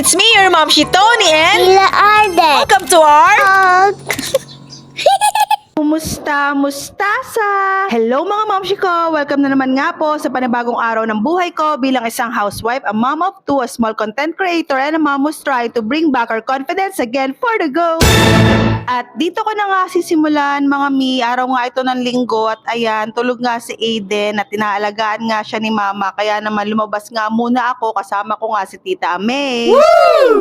it's me, your mom, Shitoni, and... Mila Arden. Welcome to our... Talk. Kumusta, mustasa? Hello mga mamshi ko! Welcome na naman nga po sa panibagong araw ng buhay ko bilang isang housewife, a mom of two, a small content creator, and a mom who's trying to bring back our confidence again for the go! At dito ko na nga sisimulan mga mi, araw nga ito ng linggo at ayan, tulog nga si Aiden at inaalagaan nga siya ni mama kaya naman lumabas nga muna ako kasama ko nga si Tita May.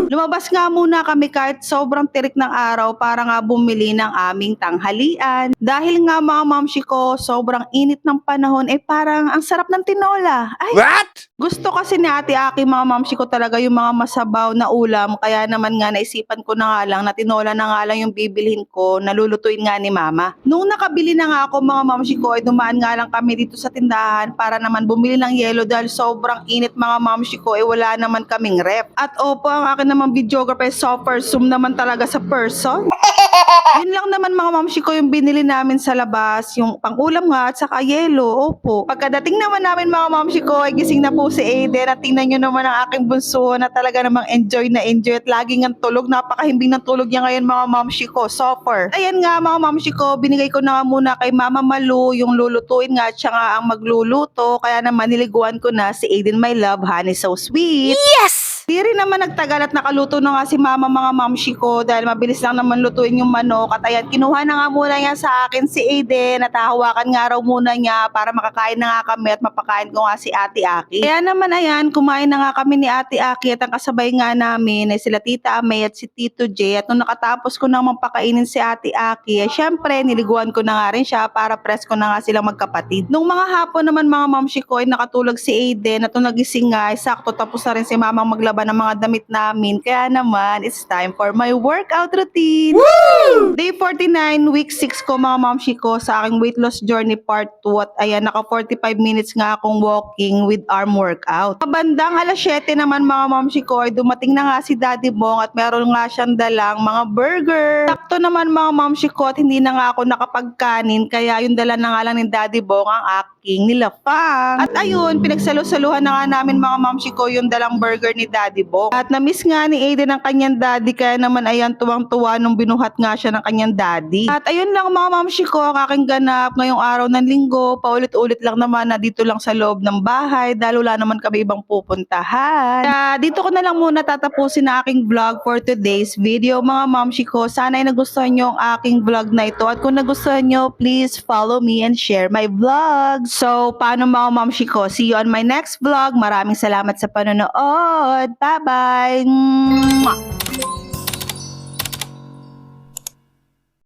Lumabas nga muna kami kahit sobrang tirik ng araw para nga bumili ng aming tanghalian. Dahil nga mga mamshi ko, sobrang init ng panahon, eh parang ang sarap ng tinola. Ay, What? gusto kasi ni Ate Aki, mga mamshi ko talaga yung mga masabaw na ulam. Kaya naman nga naisipan ko na nga lang na tinola na nga lang yung bibilhin ko, nalulutuin nga ni Mama. Nung nakabili na nga ako mga mamshi ko, ay dumaan nga lang kami dito sa tindahan para naman bumili ng yelo dahil sobrang init mga mamshi ko, eh wala naman kaming rep. At opo, ang akin naman videographer, super zoom naman talaga sa person. Yun lang naman mga mamshi ko yung binili namin sa labas, yung pangulam nga at saka yelo, opo. Pagkadating naman namin mga mamshi ko, ay gising na po si Aiden at tingnan nyo naman ang aking bunso na talaga namang enjoy na enjoy at laging ang tulog. Napakahimbing ng tulog niya ngayon mga mamshi ko, super. Ayan nga mga mamshi ko, binigay ko na nga muna kay Mama Malu yung lulutuin nga at siya nga ang magluluto. Kaya naman niliguan ko na si Aiden my love, honey so sweet. Yes! Di rin naman nagtagal at nakaluto na nga si mama mga mamshi ko dahil mabilis lang naman lutuin yung manok. At ayan, kinuha na nga muna niya sa akin si Aiden at hahawakan nga raw muna niya para makakain na nga kami at mapakain ko nga si Ate Aki. Kaya naman ayan, kumain na nga kami ni Ate Aki at ang kasabay nga namin ay sila Tita Amay at si Tito J. At nung nakatapos ko naman pakainin si Ate Aki, eh, syempre niliguan ko na nga rin siya para press ko na nga silang magkapatid. Nung mga hapon naman mga mamshi ko ay nakatulog si Aiden at nung nagising nga, ay sakto tapos na rin si mamang maglaba ng mga damit namin. Kaya naman, it's time for my workout routine. Day 49, week 6 ko mga mamshi ko sa aking weight loss journey part 2 at ayan, naka 45 minutes nga akong walking with arm workout. Kabandang alas 7 naman mga mamshi ko ay dumating na nga si Daddy Bong at meron nga siyang dalang mga burger. Sakto naman mga mamshi ko at hindi na nga ako nakapagkanin kaya yung dala na nga lang ni Daddy Bong ang aking nilapang. At ayun, pinagsalusaluhan na nga namin mga mamshi ko yung dalang burger ni Daddy Bong. At na-miss nga ni Aiden ang kanyang daddy kaya naman ayan tuwang-tuwa nung binuhat nga siya ng kanyang daddy. At ayun lang mga mamshi ko ang aking ganap ngayong araw ng linggo. Paulit-ulit lang naman na dito lang sa loob ng bahay dahil wala naman kami ibang pupuntahan. Kaya dito ko na lang muna tatapusin na aking vlog for today's video mga mamshi ko. Sana ay nagustuhan nyo ang aking vlog na ito. At kung nagustuhan nyo, please follow me and share my vlog. So, paano mga mamshi ko? See you on my next vlog. Maraming salamat sa panonood. 拜拜。